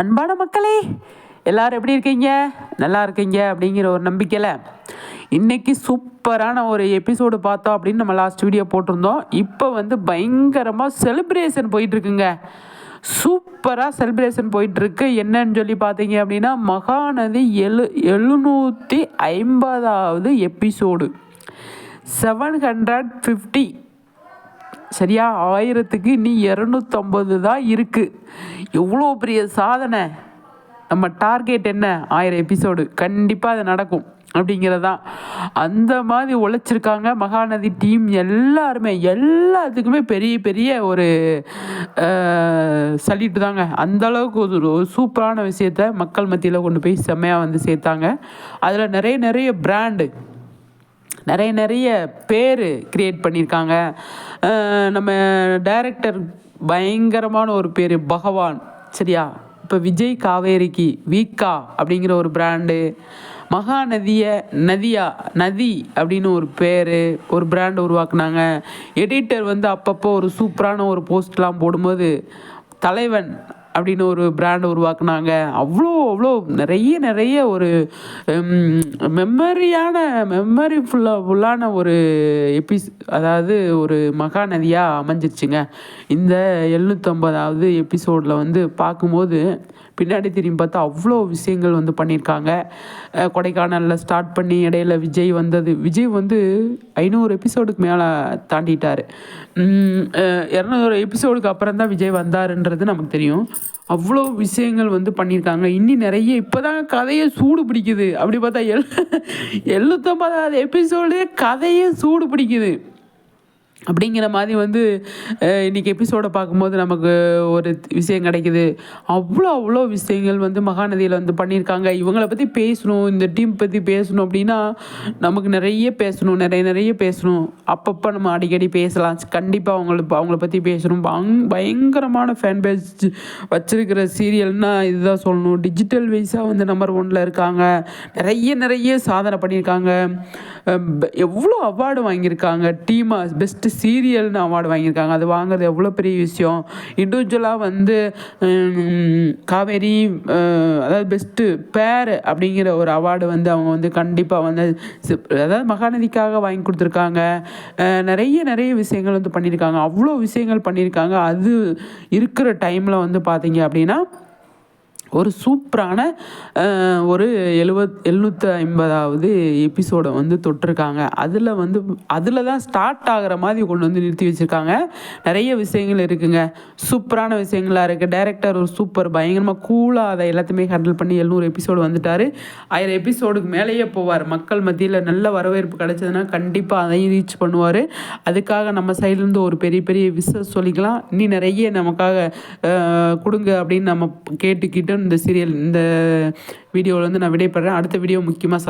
அன்பான மக்களே எல்லாரும் எப்படி இருக்கீங்க? நல்லா இருக்கீங்க அப்படிங்கிற ஒரு நம்பிக்கையில் இன்றைக்கி சூப்பரான ஒரு எபிசோடு பார்த்தோம் அப்படின்னு நம்ம லாஸ்ட் வீடியோ போட்டிருந்தோம். இப்போ வந்து பயங்கரமாக செலிப்ரேஷன் போயிட்டுருக்குங்க. சூப்பராக செலிப்ரேஷன் போயிட்டுருக்கு. என்னன்னு சொல்லி பார்த்தீங்க அப்படின்னா மகாநதி எழு எழுநூற்றி ஐம்பதாவது எபிசோடு செவன் ஹண்ட்ரட் ஃபிஃப்டி சரியா? ஆயிரத்துக்கு இனி இரநூத்தம்பது தான் இருக்குது எவ்வளோ பெரிய சாதனை? நம்ம டார்கெட் என்ன? ஆயிரம் எபிசோடு. கண்டிப்பாக அது நடக்கும். அப்படிங்கிறதான். அந்த மாதிரி உழைச்சிருக்காங்க மகாநதி டீம் எல்லாருமே. எல்லாத்துக்குமே பெரிய பெரிய ஒரு சலிட்டு தாங்க. அந்த அளவுக்கு ஒரு ஒரு சூப்பரான விஷயத்த மக்கள் மத்தியில் கொண்டு போய் செம்மையாக வந்து சேர்த்தாங்க. அதில் நிறைய நிறைய பிராண்டு நிறைய நிறைய பேர் க்ரியேட் பண்ணியிருக்காங்க. நம்ம டைரக்டர் பயங்கரமான ஒரு பேர் பகவான். சரியா? இப்போ விஜய் காவேரிக்கு வீக்கா அப்படிங்கிற ஒரு பிராண்டு மகாநதியை நதியா நதி அப்படின்னு ஒரு பேர் ஒரு பிராண்ட் உருவாக்குனாங்க. எடிட்டர் வந்து அப்பப்போ ஒரு சூப்பரான ஒரு போஸ்ட்லாம் போடும்போது தலைவன் அப்படின்னு ஒரு பிராண்ட் உருவாக்குனாங்க. அவ்வளோ அவ்வளோ நிறைய நிறைய ஒரு மெமரியான மெமரி ஃபுல்லாக ஃபுல்லான ஒரு எபிஸ் அதாவது ஒரு மகாநதியாக அமைஞ்சிருச்சுங்க. இந்த எழுநூற்றம்பதாவது எபிசோடில் வந்து பார்க்கும்போது பின்னாடி திரும்பி பார்த்தா அவ்வளோ விஷயங்கள் வந்து பண்ணியிருக்காங்க. கொடைக்கானலில் ஸ்டார்ட் பண்ணி இடையில விஜய் வந்தது. விஜய் வந்து ஐநூறு எபிசோடுக்கு மேலே தாண்டிட்டார். இரநூறு எபிசோடுக்கு அப்புறம் தான் விஜய் வந்தாருன்றது நமக்கு தெரியும். அவ்வளோ விஷயங்கள் வந்து பண்ணியிருக்காங்க. இன்னி நிறைய இப்போ தான் கதையை சூடு பிடிக்குது. அப்படி பார்த்தா எல் எழுநூற்றம்பதாவது எபிசோடு கதையே சூடு பிடிக்குது. அப்படிங்கிற மாதிரி வந்து இன்றைக்கி எபிசோடை பார்க்கும்போது நமக்கு ஒரு விஷயம் கிடைக்குது. அவ்வளோ அவ்வளோ விஷயங்கள் வந்து மகாநதியில் வந்து பண்ணியிருக்காங்க. இவங்கள பற்றி பேசணும் இந்த டீம் பற்றி பேசணும் அப்படின்னா நமக்கு நிறைய பேசணும் நிறைய நிறைய பேசணும். அப்பப்போ நம்ம அடிக்கடி பேசலாம். கண்டிப்பாக அவங்கள அவங்கள பற்றி பேசணும். பங் பயங்கரமான ஃபேன் பேஸ் வச்சிருக்கிற சீரியல்னால் இதுதான் சொல்லணும். டிஜிட்டல் வைஸாக வந்து நம்பர் ஒன்ல இருக்காங்க. நிறைய நிறைய சாதனை பண்ணியிருக்காங்க. எவ்வளோ அவார்டு வாங்கியிருக்காங்க? டீமாக பெஸ்ட்டு சீரியல்னு அவார்டு வாங்கியிருக்காங்க. அது வாங்குறது எவ்வளோ பெரிய விஷயம்? இண்டிவிஜுவலாக வந்து காவேரி அதாவது பெஸ்ட்டு பேர் அப்படிங்கிற ஒரு அவார்டு வந்து அவங்க வந்து கண்டிப்பாக வந்து அதாவது மகாநதிக்காக வாங்கி கொடுத்துருக்காங்க. நிறைய நிறைய விஷயங்கள் வந்து பண்ணியிருக்காங்க. அவ்வளோ விஷயங்கள் பண்ணியிருக்காங்க. அது இருக்கிற டைமில் வந்து பார்த்தீங்க அப்படின்னா ஒரு சூப்பரான ஒரு எழுவத் எழுநூற்றி ஐம்பதாவது எபிசோடை வந்து தொட்டிருக்காங்க. அதில் வந்து அதில் தான் ஸ்டார்ட் ஆகிற மாதிரி கொண்டு வந்து நிறுத்தி வச்சுருக்காங்க. நிறைய விஷயங்கள் இருக்குங்க. சூப்பரான விஷயங்களாக இருக்குது டைரக்டர் ஒரு சூப்பர் பயங்கரமாக கூலாக அதை எல்லாத்தையுமே ஹேண்டில் பண்ணி எழுநூறு எபிசோடு வந்துட்டார். ஆயிரம் எபிசோடுக்கு மேலேயே போவார். மக்கள் மத்தியில் நல்ல வரவேற்பு கிடைச்சதுன்னா கண்டிப்பாக அதையும் ரீச் பண்ணுவார். அதுக்காக நம்ம சைட்லேருந்து ஒரு பெரிய பெரிய விஷஸ் சொல்லிக்கலாம். இன்னும் நிறைய நமக்காக கொடுங்க அப்படின்னு நம்ம கேட்டுக்கிட்டு இந்த சீரியல் இந்த வீடியோவில் வந்து நான் விடைபெறேன். அடுத்த வீடியோ முக்கியமாக